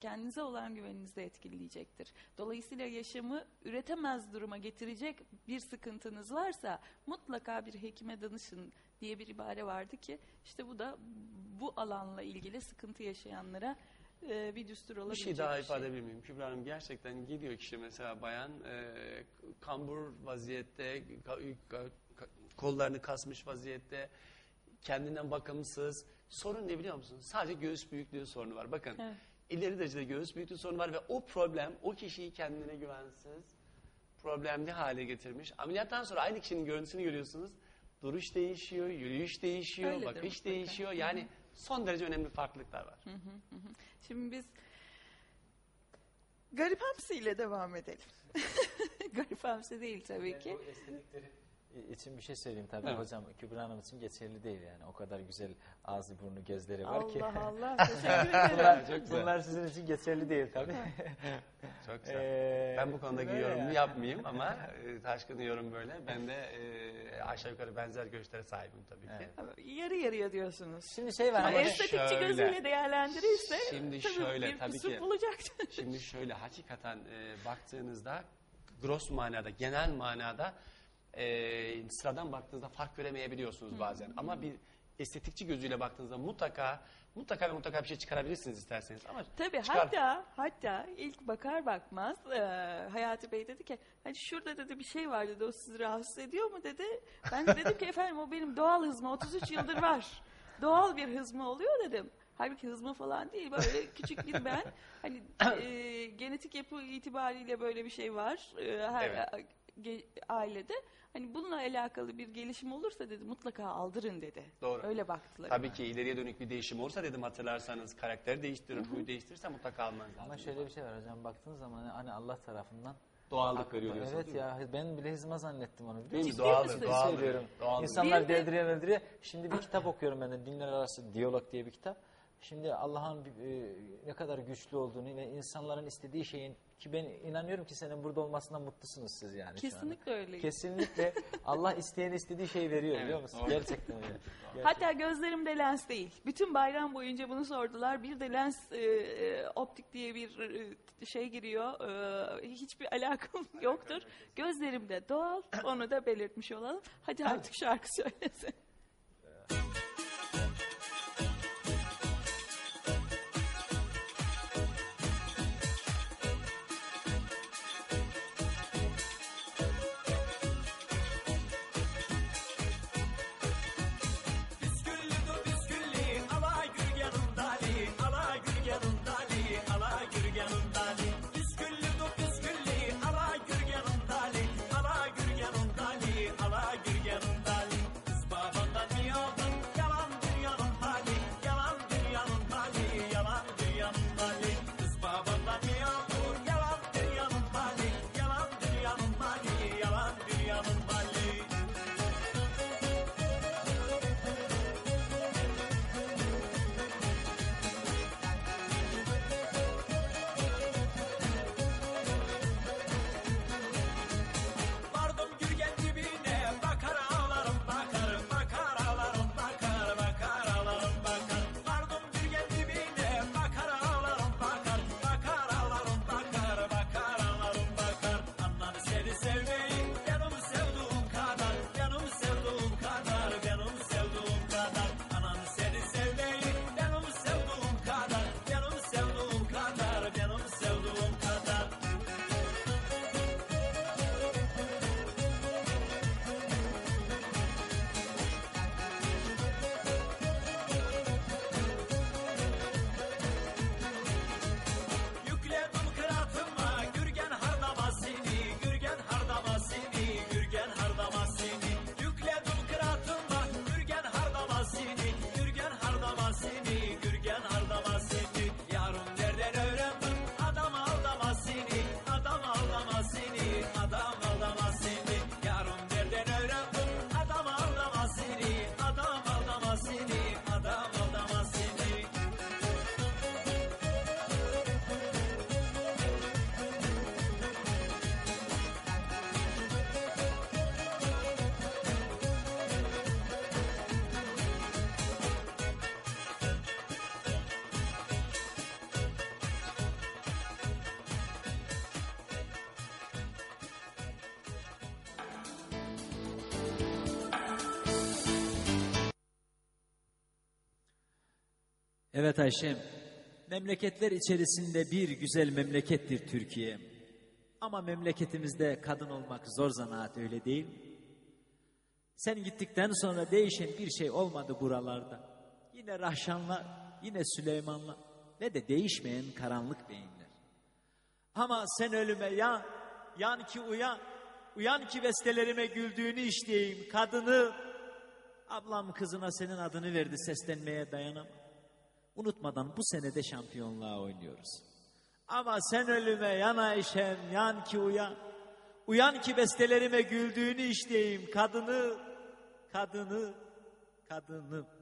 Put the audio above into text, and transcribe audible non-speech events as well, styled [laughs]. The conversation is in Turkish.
kendinize olan güveninizi de etkileyecektir. Dolayısıyla yaşamı üretemez duruma getirecek bir sıkıntınız varsa mutlaka bir hekime danışın diye bir ibare vardı ki işte bu da bu alanla ilgili sıkıntı yaşayanlara e, bir düstur Bir olabilecek şey daha ifade edebilir miyim? Kübra Hanım gerçekten geliyor kişi mesela bayan e, kambur vaziyette, ka- ka- ka- kollarını kasmış vaziyette, kendinden bakımsız. Sorun ne biliyor musunuz? Sadece göğüs büyüklüğü sorunu var. Bakın Evet. İleri derecede göğüs büyüklüğü sorunu var ve o problem o kişiyi kendine güvensiz, problemli hale getirmiş. Ameliyattan sonra aynı kişinin görüntüsünü görüyorsunuz. Duruş değişiyor, yürüyüş değişiyor, Öyledir bakış mutlaka. değişiyor. Yani son derece önemli farklılıklar var. Şimdi biz garip hamsiyle devam edelim. [laughs] garip hamsi değil tabii ki. Bu estetikleri için bir şey söyleyeyim tabii Evet. hocam Kübra Hanım için geçerli değil yani o kadar güzel ağzı burnu gözleri var ki. Allah Allah teşekkür [laughs] ederim. bunlar, Çok güzel. bunlar sizin için geçerli değil tabii. [laughs] Çok güzel. Ee, Ben bu konudaki yorumumu yani. yapmayayım ama e, Taşkın'ın yorum böyle. Ben de e, aşağı yukarı benzer görüşlere sahibim tabii ki. Evet. Yarı yarıya diyorsunuz. Şimdi şey var Ama estetikçi şöyle. gözüyle değerlendirirse Şimdi tabii şöyle, bir tabii kusur ki. bulacaktır. Şimdi şöyle hakikaten e, baktığınızda gross manada, genel manada e, sıradan baktığınızda fark göremeyebiliyorsunuz bazen. Ama bir estetikçi gözüyle baktığınızda mutlaka mutlaka ve mutlaka bir şey çıkarabilirsiniz isterseniz. Ama Tabii çıkar- hatta hatta ilk bakar bakmaz e, Hayati Bey dedi ki hani şurada dedi bir şey var dedi o sizi rahatsız ediyor mu dedi. Ben de dedim ki efendim o benim doğal hızma 33 yıldır var. Doğal bir hızma oluyor dedim. Halbuki hızma falan değil böyle küçük bir ben. Hani [coughs] e, genetik yapı itibariyle böyle bir şey var e, her Evet. Ailede. Hani bununla alakalı bir gelişim olursa dedi mutlaka aldırın dedi. Doğru. Öyle baktılar. Tabii ki ileriye dönük bir değişim olursa dedim hatırlarsanız karakteri değiştirir, huyu değiştirirse mutlaka almanız lazım. ama şöyle bir şey var hocam baktığın zaman hani Allah tarafından Doğallık veriyor diyorsunuz Evet ya ben bile hizma zannettim onu. Değil mi? doğaldır. söylüyorum. Doğaldır. İnsanlar deldiriyor meldiriyor. Şimdi bir kitap okuyorum ben de dinler arası diyalog diye bir kitap. Şimdi Allah'ın e, ne kadar güçlü olduğunu ve insanların istediği şeyin ki ben inanıyorum ki senin burada olmasından mutlusunuz siz yani. Kesinlikle öyle. Kesinlikle Allah isteyene istediği şeyi veriyor biliyor Evet, musun? doğru. Gerçekten öyle. Gerçekten. Hatta gözlerimde lens değil. Bütün bayram boyunca bunu sordular. Bir de lens e, e, optik diye bir e, şey giriyor. E, hiçbir alakam yoktur. Gözlerimde doğal. Onu da belirtmiş olalım. Hadi artık şarkı söylesin. Evet Ayşem, memleketler içerisinde bir güzel memlekettir Türkiye. Ama memleketimizde kadın olmak zor zanaat öyle değil? Sen gittikten sonra değişen bir şey olmadı buralarda. Yine Rahşanlar, yine Süleymanlar ve de değişmeyen karanlık beyinler. Ama sen ölüme yan, yan ki uyan, uyan ki bestelerime güldüğünü işleyeyim kadını. Ablam kızına senin adını verdi seslenmeye dayanamam. Unutmadan bu senede şampiyonluğa oynuyoruz. Ama sen ölüme yan Ayşem, yan ki uyan. Uyan ki bestelerime güldüğünü işleyeyim kadını, kadını, kadını.